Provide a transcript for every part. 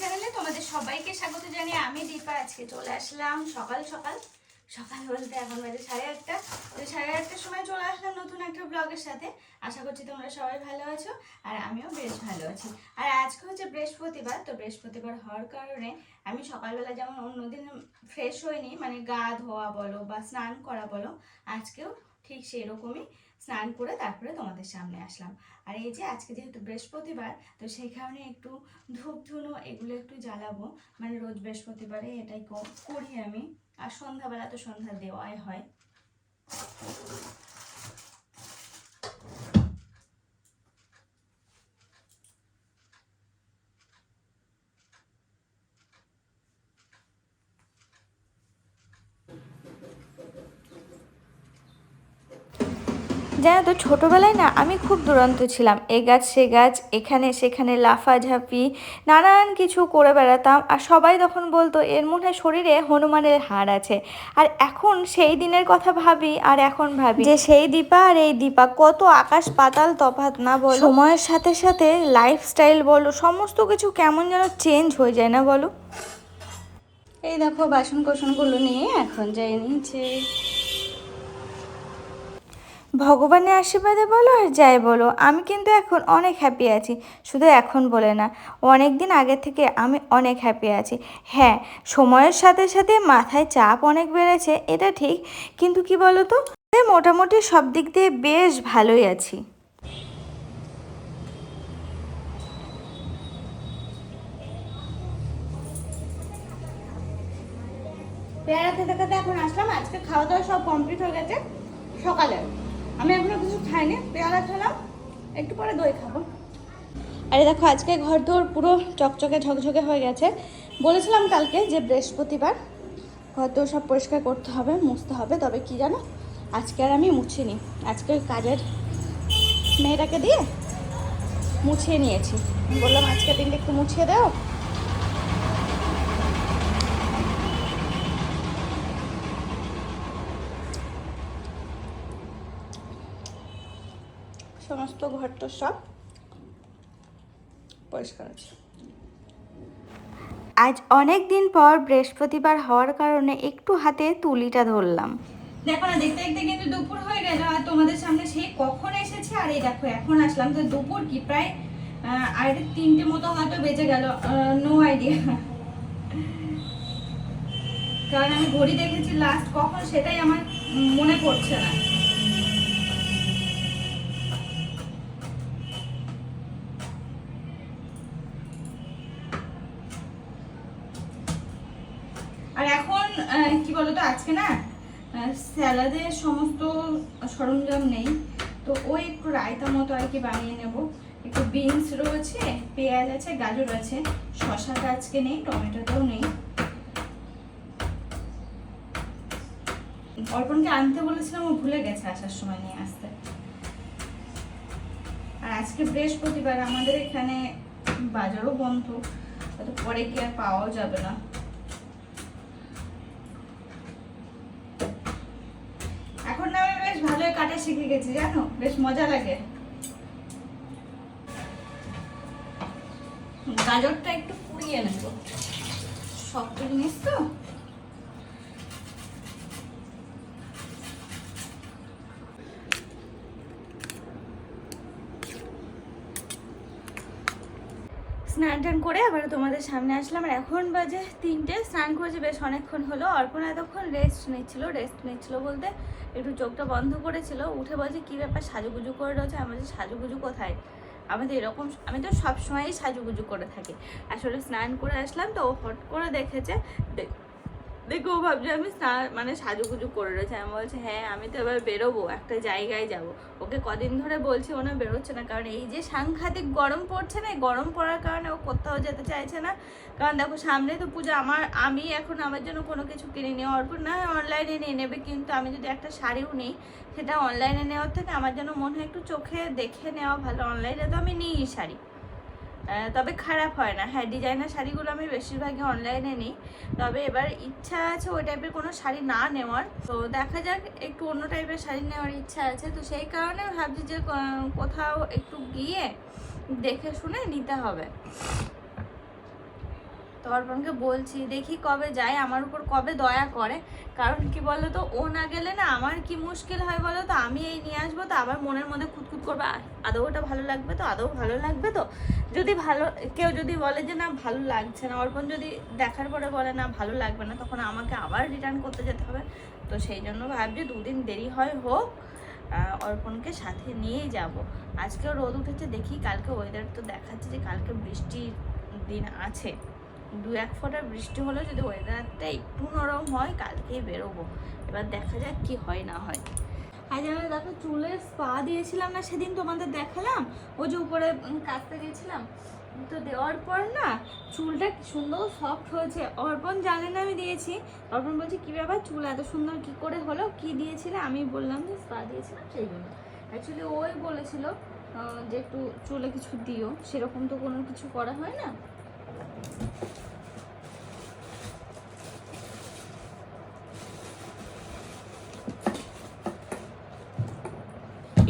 চ্যানেলে তোমাদের সবাইকে স্বাগত জানিয়ে আমি দীপা, আজকে চলে আসলাম সকাল সকাল। সকাল বলতে এখন বাজে সাড়ে আটটা। তো সাড়ে আটটার সময় চলে আসলাম নতুন একটা ব্লগের সাথে। আশা করছি তোমরা সবাই ভালো আছো আর আমিও বেশ ভালো আছি। আর আজকে হচ্ছে বৃহস্পতিবার, তো বৃহস্পতিবার হওয়ার কারণে আমি সকালবেলা যেমন অন্যদিন ফ্রেশ হইনি মানে গা ধোয়া বলো বা স্নান করা বলো, আজকেও ঠিক সেরকমই স্নান করে তারপরে তোমাদের সামনে আসলাম। আর এই যে আজকে যেহেতু বৃহস্পতিবার, তো সেই কারণে একটু ধূপ ধুনো এগুলো একটু জ্বালাবো। মানে রোজ বৃহস্পতিবারে এটাই করি আমি। আর সন্ধ্যাবেলা তো সন্ধ্যা দেওয়াই হয়। জানো তো ছোটোবেলায় না আমি খুব দুরন্ত ছিলাম। এ গাছ সে গাছ এখানে সেখানে লাফাঝাপি নানান কিছু করে বেড়াতাম। আর সবাই তখন বলতো এর মনে হয় শরীরে হনুমানের হাড় আছে। আর এখন সেই দিনের কথা ভাবি আর এখন ভাবি। যে সেই দীপা আর এই দীপা কত আকাশ পাতাল তফাত না বলো। সময়ের সাথে সাথে লাইফস্টাইল বলো সমস্ত কিছু কেমন যেন চেঞ্জ হয়ে যায় না বলো? এই দেখো বাসন কোসনগুলো নিয়ে এখন যাই নিচে। ভগবানের আশীর্বাদে বলো আর যাই বলো, আমি কিন্তু এখন অনেক হ্যাপি আছি। শুধু এখন বলে না অনেক দিন আগে থেকে আমি অনেক হ্যাপি আছি। হ্যাঁ সময়ের সাথে সাথে মাথায় চাপ অনেক বেড়েছে, এটা ঠিক, কিন্তু কি বলো তো মোটামুটি সব দিক দিয়ে বেশ ভালোই আছি। পেয়ারা খেতে খেতে এখন আসলাম, আজকে খাওয়া দাওয়া সব কমপ্লিট হয়ে গেছে, সকালে। আমি এখনও কিছু খাইনি, পেয়ারা খেলাম, একটু পরে দই খাব। আরে দেখো, আজকে ঘর দোর পুরো চকচকে ঝকঝকে হয়ে গেছে। বলেছিলাম কালকে যে বৃহস্পতিবার ঘর দোর সব পরিষ্কার করতে হবে, মুছতে হবে, তবে কি জানো? আজকে আর আমি মুছিনি। আজকে ওই কাজের মেয়েটাকে দিয়ে মুছিয়ে নিয়েছি। বললাম আজকে দিনটা একটু মুছিয়ে দাও সমস্ত ঘরটা সব পরিষ্কার আছে। আজ অনেক দিন পর বৃহস্পতিবার হওয়ার কারণে একটু হাতে তুলিটা ধরলাম। দেখো না দেখতে দেখতে কিন্তু দুপুর হয়ে গেল আর তোমাদের সামনে সেই কখন এসেছে আর এই দেখো এখন আসলাম। তো দুপুর কি? প্রায় আহ, আড়াইটে তিনটে মতো হয়তো বেজে গেল। নো আইডিয়া কারণ আমি ঘড়ি দেখেছি লাস্ট কখন সেটাই আমার মনে পড়ছে না। আর এখন কি বলতো, আজকে না স্যালাদের সমস্ত সরঞ্জাম নেই। তো ওই একটু রায়তা মতো আর কি বানিয়ে নেব। একটু বিনস রয়েছে, পেঁয়াজ আছে, গাজর আছে, শশাটা আজকে নেই, টমেটোটাও নেই। অর্পণকে আনতে বলেছিলাম, ও ভুলে গেছে আসার সময় নিয়ে আসতে। আর আজকে বৃহস্পতিবার, আমাদের এখানে বাজারও বন্ধ পরে কি আর পাওয়াও যাবে না এখন না আমি বেশ ভালোই কাটা শিখে গেছি জানো? বেশ মজা লাগে। গাজরটা একটু পুড়িয়ে নেব। শক্ত জিনিস তো? স্নান টান করে আবার তোমাদের সামনে আসলাম। আর এখন বাজে তিনটে, স্নান করেছে বেশ অনেকক্ষণ হলো। অর্পণ এতক্ষণ রেস্ট নিচ্ছিল রেস্ট নিচ্ছিল বলতে একটু চোখটা বন্ধ করেছিল। উঠে বলছে, কী ব্যাপার সাজুগুজু করে রয়েছে? আমাদের সাজুগুজু কোথায়? আমাদের এরকম আমি তো সবসময়ই সাজুগুজু করে থাকি। আসলে স্নান করে আসলাম তো ও হট করে দেখেছে। দেখে ও ভাবছে, আমি মানে সাজুগুজু করে রয়েছে। আমি বলছি হ্যাঁ আমি তো এবার বেরোবো, একটা জায়গায় যাব। ওকে কদিন ধরে বলছি, ও না, বেরোচ্ছে না। কারণ এই যে সাংঘাতিক গরম পড়ছে না গরম পড়ার কারণে ও কোথাও যেতে চাইছে না। কারণ দেখো, সামনে তো পুজো, আমার, আমি এখন আমার জন্য কোনো কিছু কিনিনি অর্পণ না অনলাইনে নিয়ে নেবে। কিন্তু আমি যদি একটা শাড়িও নিই, সেটা অনলাইনে নেওয়ার থেকে আমার জন্য মনে হয় একটু চোখে দেখে নেওয়া ভালো। অনলাইনে তো আমি নিই শাড়ি। তবে খারাপ হয় না। হ্যাঁ ডিজাইনার শাড়িগুলো আমি বেশিরভাগই অনলাইনে নিই। তবে এবার ইচ্ছা আছে ওই টাইপের কোনো শাড়ি না নেওয়ার। তো দেখা যাক, একটু অন্য টাইপের শাড়ি নেওয়ার ইচ্ছা আছে। তো সেই কারণে ভাবছি যে কোথাও একটু গিয়ে দেখে শুনে নিতে হবে। অর্পণকে বলছি, দেখি কবে যায়, আমার উপর কবে দয়া করে? কারণ কি বলো তো ও না গেলে না আমার কি মুশকিল হয় বলো তো? আমি এই নিয়ে আসব তো আবার মনের মধ্যে খুঁতখুত করবে। আদৌ ওটা ভালো লাগবে তো? আদৌ ভালো লাগবে তো? যদি ভালো, কেউ যদি বলে যে না, ভালো লাগছে না, অর্পণ যদি দেখার পরে বলে না, ভালো লাগবে না, তখন আমাকে আবার রিটার্ন করতে যেতে হবে। তো সেই জন্য ভাবছি দুদিন দেরি হয় হোক অর্পণকে সাথে নিয়েই যাব। আজকেও রোদ উঠেছে, দেখি কালকে ওয়েদার তো দেখাচ্ছে যে কালকে বৃষ্টির দিন আছে। দু এক ফোঁটা বৃষ্টি হলেও যদি ওয়েদারটা একটু নরম হয় কালকেই বেরোবো। এবার দেখা যাক কি হয়, না হয়। আজ আমি দেখো চুলের স্পা দিয়েছিলাম না, সেদিন তোমাদের দেখালাম। ও যে উপরে কাচতে গেছিলাম তো দেওয়ার পর না, চুলটা সুন্দর সফট হয়েছে। অর্পণ জানে না আমি দিয়েছি। অর্পণ বলছে, কী ব্যাপার চুল এত সুন্দর কি করে হলো? কি দিয়েছিলে? আমি বললাম যে, স্পা দিয়েছিলাম সেই জন্য। অ্যাকচুয়ালি ওই বলেছিল যে একটু চুলে কিছু দিও, সেরকম তো কোনো কিছু করা হয় না।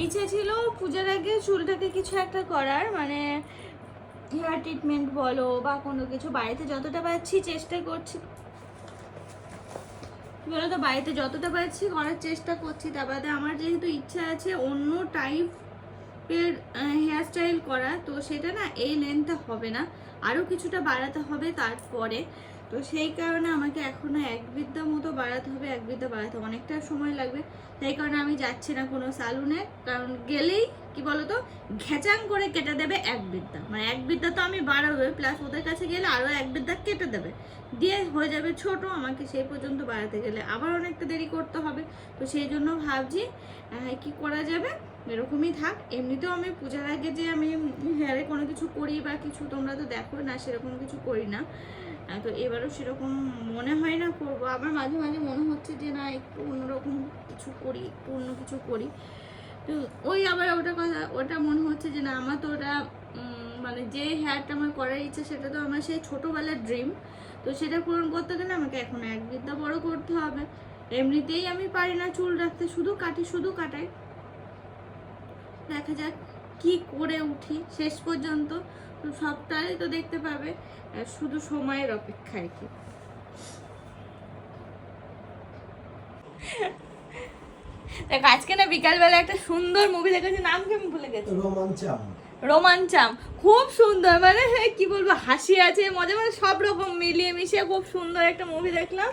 ইচ্ছে ছিল পূজার আগে চুলটাকে কিছু একটা করার মানে হেয়ার ট্রিটমেন্ট বলো বা কোনো কিছু। বাড়িতে যতটা পারছি চেষ্টা করছি। কি বলো তো বাড়িতে যতটা পারছি করার চেষ্টা করছি। তার বাদে আমার যেহেতু ইচ্ছা আছে অন্য টাইপের হেয়ার স্টাইল করা তো সেটা না এই লেন্থে হবে না। আরও কিছুটা বাড়াতে হবে তারপরে। তো সেই কারণে আমাকে এখনও এক বিদ্যা মতো বাড়াতে হবে এক বিদ্যা বাড়াতে অনেকটা সময় লাগবে। সেই কারণে আমি যাচ্ছি না কোনো সালুনে কারণ গেলেই, কি বলতো? ঘেচাং করে কেটে দেবে এক বিদ্যা মানে এক বিদ্যা তো আমি বাড়াবো। প্লাস ওদের কাছে গেলে আরও এক বিদ্যা কেটে দেবে। দিয়ে হয়ে যাবে ছোট। আমাকে সেই পর্যন্ত বাড়াতে গেলে আবার অনেকটা দেরি করতে হবে। তো সেই জন্য ভাবছি কি করা যাবে? এরকমই থাক। এমনিতেও আমি পূজার আগে যে আমি হেয়ারে কোনো কিছু করি বা কিছু তোমরা তো দেখো না, সেরকম কিছু করি না। তো এবারও সেরকম মনে হয় না করব। আবার মাঝে মাঝে মনে হচ্ছে যে না, একটু অন্যরকম কিছু করি, একটু অন্য কিছু করি। তো ওই আবার ওটা কথা, ওটা মনে হচ্ছে যে না, আমার তো ওটা মানে যে হেয়ারটা আমার করার ইচ্ছা, সেটা তো আমার সেই ছোটোবেলার ড্রিম তো সেটা পূরণ করতে গেলে আমাকে এখন এক বড় করতে হবে। এমনিতেই আমি পারি না চুল রাখতে, শুধু কাটি, শুধু কাটাই। দেখা যাক কি করে উঠি। শেষ পর্যন্ত তো সবটাই তো দেখতে পাবে শুধু সময়ের অপেক্ষা আর কি। দেখ আজকে না বিকালবেলা একটা সুন্দর মুভি দেখেছি নাম কি আমি ভুলে গেছি? রোমাঞ্চাম। রোমাঞ্চাম খুব সুন্দর মানে কি বলব হাসি আছে মজা মানে সব রকম মিলিয়ে মিশিয়ে খুব সুন্দর একটা মুভি দেখলাম।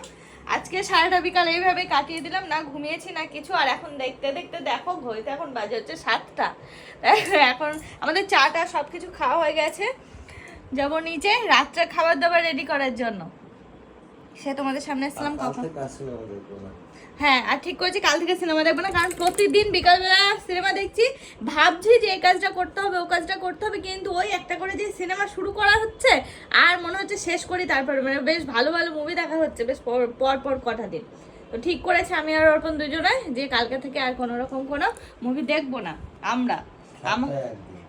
আজকে সারাটা বিকাল এইভাবে কাটিয়ে দিলাম, না ঘুমিয়েছি, না কিছু। আর এখন দেখতে দেখতে দেখো, ঘড়িতে এখন বাজে হচ্ছে সাতটা। এখন আমাদের চাটা সব কিছু খাওয়া হয়ে গেছে। যাব নিচে রাত্রে খাবার দাবার রেডি করার জন্য। সে তোমাদের সামনে আসলাম কখন? হ্যাঁ আর ঠিক করেছি কাল থেকে সিনেমা দেখব না কারণ প্রতিদিন বিকালবেলা সিনেমা দেখছি। ভাবছি যে এই কাজটা করতে হবে ও কাজটা করতে হবে কিন্তু ওই একটা করে যে সিনেমা শুরু করা হচ্ছে আর মনে হচ্ছে শেষ করি তারপরে। মানে বেশ ভালো ভালো মুভি দেখা হচ্ছে বেশ পর পর পর কটা দিন। তো ঠিক করেছে আমি আর অর্পণ দুজনে যে কালকে থেকে আর কোনো রকম কোনো মুভি দেখব না আমরা। আমার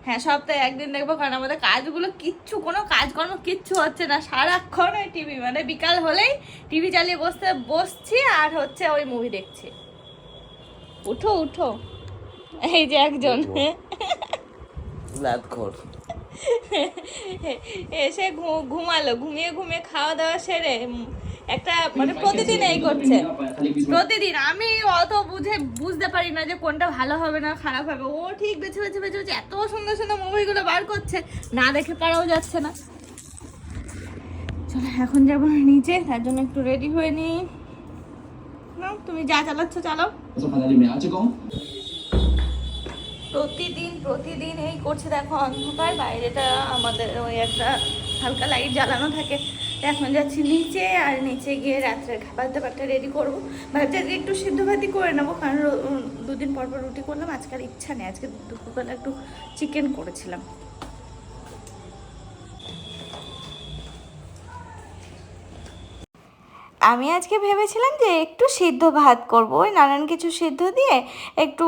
হ্যাঁ সপ্তাহে একদিন দেখব কারণ আমাদের কাজগুলো কিচ্ছু কোনো কাজকর্ম কিচ্ছু হচ্ছে না। সারাক্ষণ ওই টিভি মানে বিকাল হলেই টিভি চালিয়ে বসতে বসছি আর হচ্ছে ওই মুভি দেখছি। উঠো উঠো। এই যে একজন। এসে ঘুমালো ঘুমিয়ে ঘুমিয়ে খাওয়া দাওয়া সেরে একটা মানে প্রতিদিন এই করছে। প্রতিদিন। আমি অত বুঝে, বুঝতে পারি না যে কোনটা ভালো হবে না খারাপ হবে। ও ঠিক বেছে বেছে বেছে বেছে এত সুন্দর সুন্দর মুভিগুলো বার করছে, না দেখে পারাও যাচ্ছে না। চলো, এখন যাব নিচে, তার জন্য একটু রেডি হয়ে নিই। তুমি যা চালাচ্ছ চালো প্রতিদিন প্রতিদিন এই করছে। দেখো, অন্ধকার, বাইরেটা আমাদের ওই একটা হালকা লাইট জ্বালানো থাকে। এখন যাচ্ছি নিচে আর নিচে গিয়ে রাত্রে খাবার দাবারটা রেডি করব। ভাবছি আজকে একটু সিদ্ধ ভাতি করে নেব, কারণ দুদিন পর পর রুটি করলাম, আজকে আর ইচ্ছা নেই। আজকে দুপুরবেলা একটু চিকেন করেছিলাম। আমি আজকে ভেবেছিলাম যে একটু সিদ্ধ ভাত করব, ওই নানান কিছু সিদ্ধ দিয়ে একটু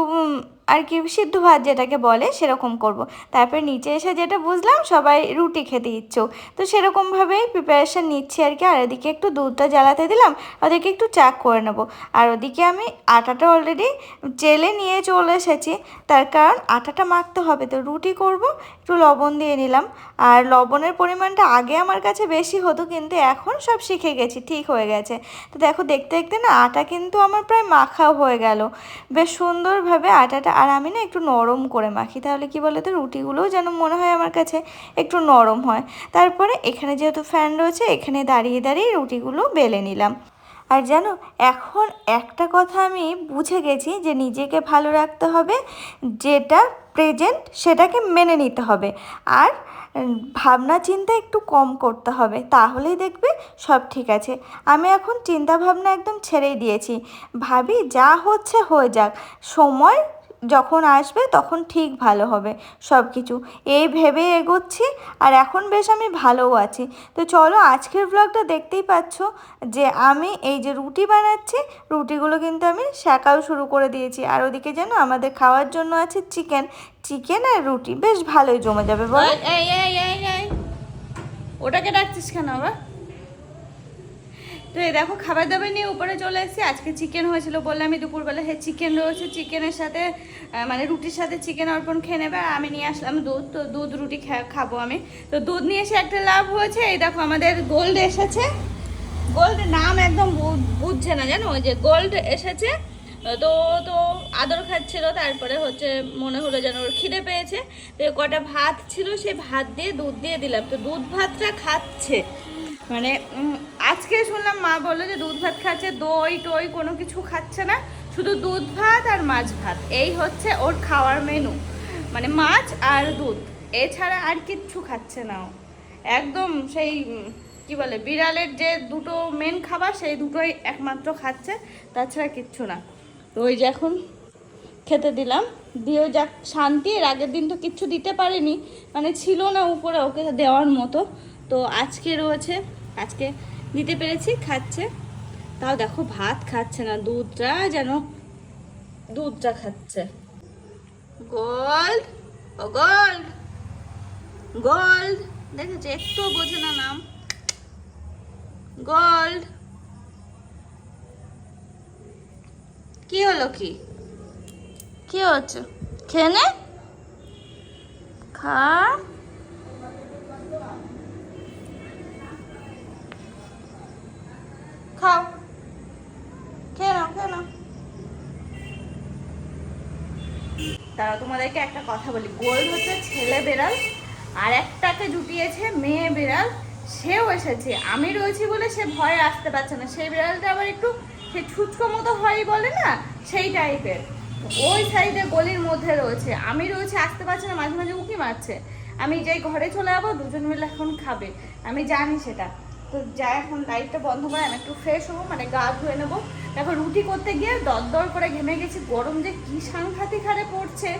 আর কি সিদ্ধ ভাত যেটাকে বলে সেরকম করব। তারপর নিচে এসে যেটা বুঝলাম, সবাই রুটি খেতে ইচ্ছুক। তো সেরকমভাবেই প্রিপারেশান নিচ্ছি আর কি। আর ওদিকে একটু দুধটা জ্বালাতে দিলাম, ওদেরকে একটু চাক করে নেব। আর ওদিকে আমি আটাটা অলরেডি চেলে নিয়ে চলে এসেছি। তার কারণ আটাটা মাখতে হবে, তো রুটি করব একটু লবণ দিয়ে নিলাম। আর লবণের পরিমাণটা আগে আমার কাছে বেশি হতো, কিন্তু এখন সব শিখে গেছি, ঠিক হয়ে গেছে। তো দেখো, দেখতে দেখতে না আটা কিন্তু আমার প্রায় মাখাও হয়ে গেল। বেশ সুন্দরভাবে আটাটা, আর আমি না একটু নরম করে মাখি, তাহলে কি বলে তো রুটিগুলোও যেন মনে হয় আমার কাছে একটু নরম হয়। তারপরে এখানে যেহেতু ফ্যান রয়েছে, এখানে দাঁড়িয়ে দাঁড়িয়ে রুটিগুলো বেলে নিলাম। আর জানো, এখন একটা কথা আমি বুঝে গেছি যে নিজেকে ভালো রাখতে হবে, যেটা প্রেজেন্ট সেটাকে মেনে নিতে হবে। আর ভাবনা চিন্তা একটু কম করতে হবে, তাহলেই দেখবে সব ঠিক আছে। আমি এখন চিন্তা ভাবনা একদম ছেড়েই দিয়েছি। ভাবি যা হচ্ছে হয়ে যাক। সময় যখন আসবে তখন ঠিক ভালো হবে সব কিছু এই ভেবে এগোচ্ছি আর এখন বেশ আমি ভালোও আছি তো চলো আজকের ব্লগটা দেখতেই পাচ্ছ যে আমি এই যে রুটি বানাচ্ছি রুটিগুলো কিন্তু আমি শাকাও শুরু করে দিয়েছি আর ওদিকে যেন আমাদের খাওয়ার জন্য আছে চিকেন চিকেন আর রুটি বেশ ভালোই জমে যাবে বলো ওটাকে ডাকছিস কেন আবার তো এই দেখো, খাবার দাবার নিয়ে উপরে চলে এসেছি। আজকে চিকেন হয়েছিল বললে আমি দুপুরবেলা হ্যাঁ চিকেন রয়েছে চিকেনের সাথে মানে রুটির সাথে চিকেন অর্পণ খেয়ে নেবে। আর আমি নিয়ে আসলাম দুধ, তো দুধ রুটি খাব আমি। তো দুধ নিয়ে এসে একটা লাভ হয়েছে, এই দেখো আমাদের গোল্ড এসেছে। গোল্ড নাম একদম বুঝছে না জানো? যে গোল্ড এসেছে। তো তো আদর খাচ্ছিল, তারপরে হচ্ছে মনে হলো যেন ওর খিদে পেয়েছে। তো কটা ভাত ছিল, সেই ভাত দিয়ে দুধ দিয়ে দিলাম। তো দুধ ভাতটা খাচ্ছে। মানে আজকে শুনলাম মা বলল যে দুধ ভাত খাচ্ছে, দই টই কোনো কিছু খাচ্ছে না, শুধু দুধ ভাত আর মাছ ভাত। এই হচ্ছে ওর খাওয়ার মেনু মানে মাছ আর দুধ, এছাড়া আর কিচ্ছু খাচ্ছে না একদম সেই কি বলে, বিড়ালের যে দুটো মেন খাবার, সেই দুটোই একমাত্র খাচ্ছে, তাছাড়া কিচ্ছু না। তো ওই যে এখন খেতে দিলাম। দিয়েও যাক, শান্তি, এর আগের দিন তো কিচ্ছু দিতে পারিনি। মানে ছিল না উপরে ওকে দেওয়ার মতো। তো আজকে রয়েছে আজকে দিতে পেরেছি, খাচ্ছে। তাও দেখো ভাত খাচ্ছে না, দুধটা যেন, দুধটা খাচ্ছে। গোল্ড, ও গোল্ড গোল্ড। দেখেছ একটু বোঝে না নাম। গোল্ড। কি হলো কি? কি হচ্ছে? খেয়ে খা। খাও। খেয়ে নাও খেয়ে নাও। তারা তোমাদেরকে একটা কথা বলি। গোল্ড হচ্ছে ছেলে বেড়াল, আর একটাকে জুটিয়েছে মেয়ে বেড়াল। সেও এসেছে। আমি রয়েছি বলে সে ভয়ে আসতে পারছে না। সেই বিড়ালটা আবার একটু সে ছুচকো মতো হয় বলে না? সেই টাইপের ওই সাইডে গলির মধ্যে রয়েছে। আমি রয়েছে, আসতে পারছি না, মাঝে মাঝে উঁকি মারছে। আমি যেই ঘরে চলে যাব, দুজন মিলে এখন খাবে। আমি জানি সেটা। তো যাই, এখন লাইটটা বন্ধ করে আমি একটু ফ্রেশ হব মানে গা ধুয়ে নেব। তারপর রুটি করতে গিয়ে দরদর করে ঘেমে গেছি। গরম যে কি সাংঘাতিক হারে পড়ছে।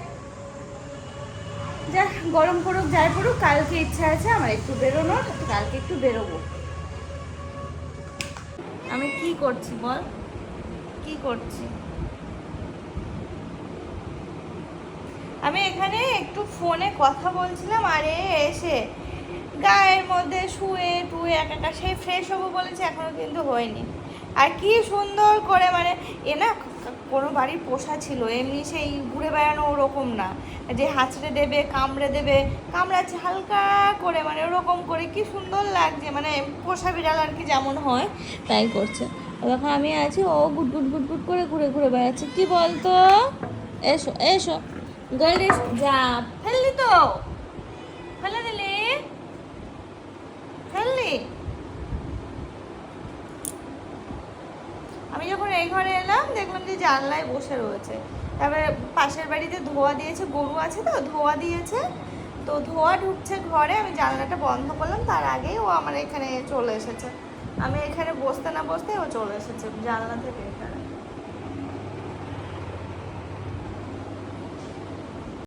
যা গরম পড়ুক, যাই পড়ুক, কালকে ইচ্ছা আছে আমার একটু বেরোনোর কালকে একটু বেরোবো। আমি কি করছি বল? কি করছি? আমি এখানে একটু ফোনে কথা বলছিলাম, আরে এসে গায়ের মধ্যে শুয়ে টুয়ে এক একটা সেই ফ্রেশ হব বলেছে, এখনও কিন্তু হয়নি। আর কি সুন্দর করে মানে এ না, কোনো বাড়ির পোষা ছিল, এমনি সেই ঘুরে বেড়ানো ওরকম না। যে হাঁচড়ে দেবে, কামড়ে দেবে, কামড়াচ্ছে, হালকা করে মানে ওরকম করে কি সুন্দর লাগছে মানে পোষা বিড়াল আর কি যেমন হয়, তাই করছে। তখন আমি আছি, ও গুট গুট গুট গুট করে ঘুরে ঘুরে বেড়াচ্ছে। কি বলতো? এসো এসো। গলি যা, ফেললি তো? ফেলে দিলি ফেললি আমি যখন এই ঘরে এলাম দেখলাম যে জানলায় বসে রয়েছে। তারপরে পাশের বাড়িতে ধোয়া দিয়েছে, গরু আছে তো, ধোয়া দিয়েছে। তো ধোয়া ঢুকছে ঘরে, আমি জানলাটা বন্ধ করলাম, তার আগেই ও আমার এখানে চলে এসেছে। আমি এখানে বসতে না বসতে ও চলে এসেছে, জানলা থেকে এখানে।